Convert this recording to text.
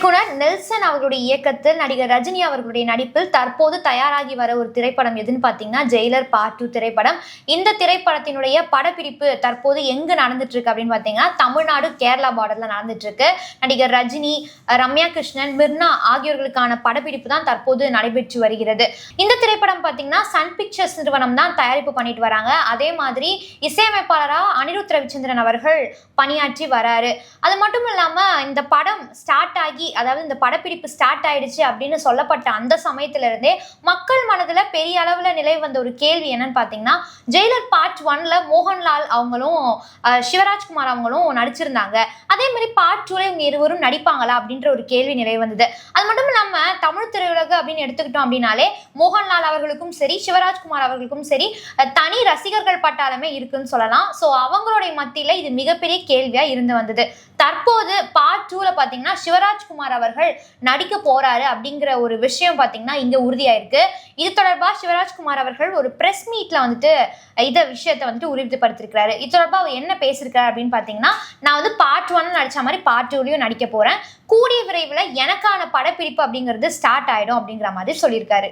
இயக்குனர் நெல்சன் அவர்களுடைய இயக்கத்தில் நடிகர் ரஜினி அவர்களுடைய நடிப்பில் தற்போது தயாராகி வர ஒரு திரைப்படம் எதுன்னு பார்த்தீங்கன்னா ஜெயிலர் பார்ட் டூ திரைப்படம். இந்த திரைப்படத்தினுடைய படப்பிடிப்பு தற்போது எங்கு நடந்துட்டு இருக்கு அப்படின்னு பார்த்தீங்கன்னா தமிழ்நாடு கேரளா பார்டர்ல நடந்துட்டு இருக்கு நடிகர் ரஜினி ரம்யா கிருஷ்ணன் மிர்னா ஆகியோர்களுக்கான படப்பிடிப்பு தான் தற்போது நடைபெற்று வருகிறது. இந்த திரைப்படம் பார்த்தீங்கன்னா சன் பிக்சர்ஸ் நிறுவனம் தான் தயாரிப்பு பண்ணிட்டு வராங்க. அதே மாதிரி இசையமைப்பாளராக அனிருத் ரவிச்சந்திரன் அவர்கள் பணியாற்றி வராரு. அது மட்டும் இல்லாம இந்த படம் ஸ்டார்ட் ஆகி அதாவது இந்த படப்பிடிப்பு ஸ்டார்ட் ஆயிடுச்சு அப்படின்னு சொல்லப்பட்ட அந்த சமயத்துல இருந்தே மக்கள் மனதுல பெரிய அளவுல நிலை வந்த ஒரு கேள்வி என்னன்னு பாத்தீங்கன்னா ஜெயிலர் பார்ட் ஒன்ல மோகன்லால் அவங்களும் சிவராஜ்குமார் அவங்களும் நடிச்சிருந்தாங்க. அதே மாதிரி பார்ட் டூல இவங்க இருவரும் நடிப்பாங்களா அப்படின்ற ஒரு கேள்வி நிலை வந்தது. அது மட்டும் இல்லாம தமிழ் திரையுலகு அப்படின்னு எடுத்துக்கிட்டோம் அப்படின்னாலே மோகன்லால் அவர்களுக்கும் சரி சிவராஜ்குமார் அவர்களுக்கும் சரி தனி ரசிகர்கள் பட்டாளமே இருக்குன்னு சொல்லலாம். ஸோ அவங்களுடைய மத்தியில இது மிகப்பெரிய கேள்வியா இருந்து வந்தது. தற்போது பார்ட் டூல பாத்தீங்கன்னா சிவராஜ்குமார் அவர்கள் நடிக்க போறாரு அப்படிங்கிற ஒரு விஷயம் பார்த்தீங்கன்னா இங்க உறுதியாயிருக்கு. இது தொடர்பாக சிவராஜ்குமார் அவர்கள் ஒரு பிரஸ் மீட்ல வந்துட்டு இதை விஷயத்தை வந்துட்டு உறுதிப்படுத்திருக்கிறாரு. இது தொடர்பாக அவர் என்ன பேசியிருக்காரு அப்படின்னு பார்த்தீங்கன்னா நான் வந்து பார்ட் ஒன் நடிச்ச மாதிரி பார்ட் டூலையும் நடிக்க போறேன். கூடிய விரைவில் எனக்கான படப்பிடிப்பு அப்படிங்கிறது ஸ்டார்ட் ஆயிடும் அப்படிங்கிற மாதிரி சொல்லியிருக்காரு.